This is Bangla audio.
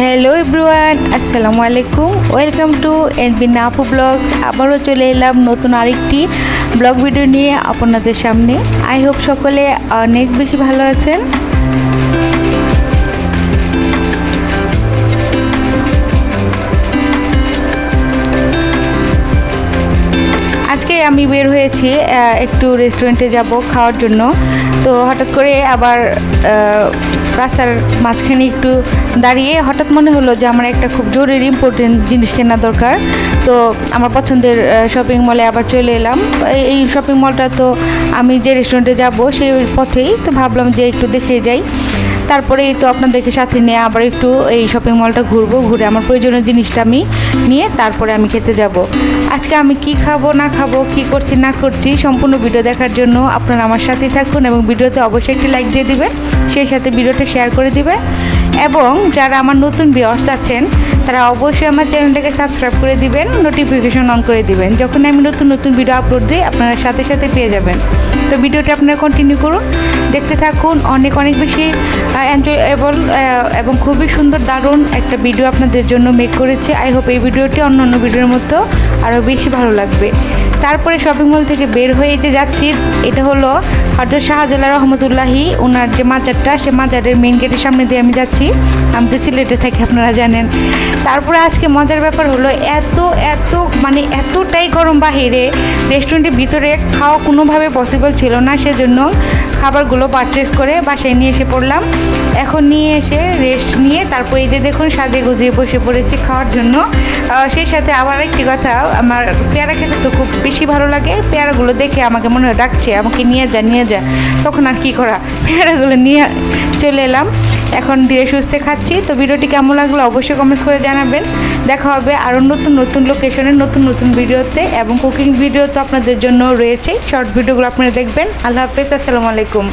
হ্যালো এভরিওয়ান আসসালামু আলাইকুম ওয়েলকাম টু এনবি নাপু ব্লগস আবারও চলে এলাম নতুন আরেকটি ব্লগ ভিডিও নিয়ে আপনাদের সামনে। আই হোপ সকলে অনেক বেশি ভালো আছেন। আজকে আমি বের হয়েছি একটু রেস্টুরেন্টে যাব খাওয়ার জন্য। তো হঠাৎ করে আবার রাস্তার মাঝখানে একটু দাঁড়িয়ে হঠাৎ মনে হলো যে আমার একটা খুব জরুরি ইম্পর্টেন্ট জিনিস কেনা দরকার। তো আমার পছন্দের শপিং মলে আবার চলে এলাম। এই- শপিং মলটা তো আমি যে রেস্টুরেন্টে যাব সেই পথেই তো ভাবলাম যে একটু দেখে যাই। তারপরেই তো আপনাদেরকে সাথে নিয়ে আবার একটু এই শপিং মলটা ঘুরবো, ঘুরে আমার প্রয়োজনীয় জিনিসটা আমি নিয়ে তারপরে আমি খেতে যাব। আজকে আমি কি খাব, না খাব, কি করছি, না করছি সম্পূর্ণ ভিডিও দেখার জন্য আপনারা আমার সাথেই থাকুন এবং ভিডিওতে অবশ্যই একটি লাইক দিয়ে দিবেন, সেই সাথে ভিডিওটা শেয়ার করে দিবেন। এবং যারা আমার নতুন ভিউয়ার্স আছেন, তারা অবশ্যই আমার চ্যানেলটাকে সাবস্ক্রাইব করে দিবেন নোটিফিকেশন অন করে দিবেন। যখন আমি নতুন নতুন ভিডিও আপলোড দিই, আপনারা সাথে সাথে পেয়ে যাবেন। তো ভিডিওটা আপনারা কন্টিনিউ করুন। দেখতে থাকুন, অনেক অনেক বেশি এনজয়েবল এবং খুবই সুন্দর, দারুণ একটা ভিডিও আপনাদের জন্য মেক করেছে। আই হোপ এই ভিডিওটি অন্য অন্য ভিডিওর মতো আরও বেশি ভালো লাগবে। তারপরে শপিং মল থেকে বের হয়ে যে যাচ্ছি, এটা হলো হজরত শাহজালাল রহমতুল্লাহি ওনার যে মাজারটা, সে মাজারের মেন গেটের সামনে দিয়ে আমি যাচ্ছি। আমি তো সিলেটে থাকি, আপনারা জানেন। তারপরে আজকে মজার ব্যাপার হলো, এত এত মানে এতটাই গরম বাহিরে রেস্টুরেন্টের ভিতরে খাওয়া কোনোভাবে পসিবল ছিল না, সেজন্য খাবারগুলো পারচেস করে বাসায় নিয়ে এসে পড়লাম। এখন নিয়ে এসে রেস্ট নিয়ে তারপর এই যে দেখুন সাজে গুজিয়ে বসে পড়েছি খাওয়ার জন্য। সেই সাথে আবার একটি কথা, আমার পেয়ারা খেতে তো খুব বেশি ভালো লাগে। পেয়ারাগুলো দেখে আমাকে মনে হয় ডাকছে, আমাকে নিয়ে যা নিয়ে যা। তখন আর কী করা? পেয়ারাগুলো নিয়ে চলে এলাম। এখন ধীরে সুস্থে খাচ্ছি। তো ভিডিওটি কেমন লাগল অবশ্যই কমেন্টস করে জানাবেন। দেখা হবে আরও নতুন নতুন লোকেশনের নতুন নতুন ভিডিওতে এবং কুকিং ভিডিও তো আপনাদের জন্য রয়েছে। শর্টস ভিডিওগুলো আপনারা দেখবেন। আল্লাহ হাফেজ, আসসালামু আলাইকুম।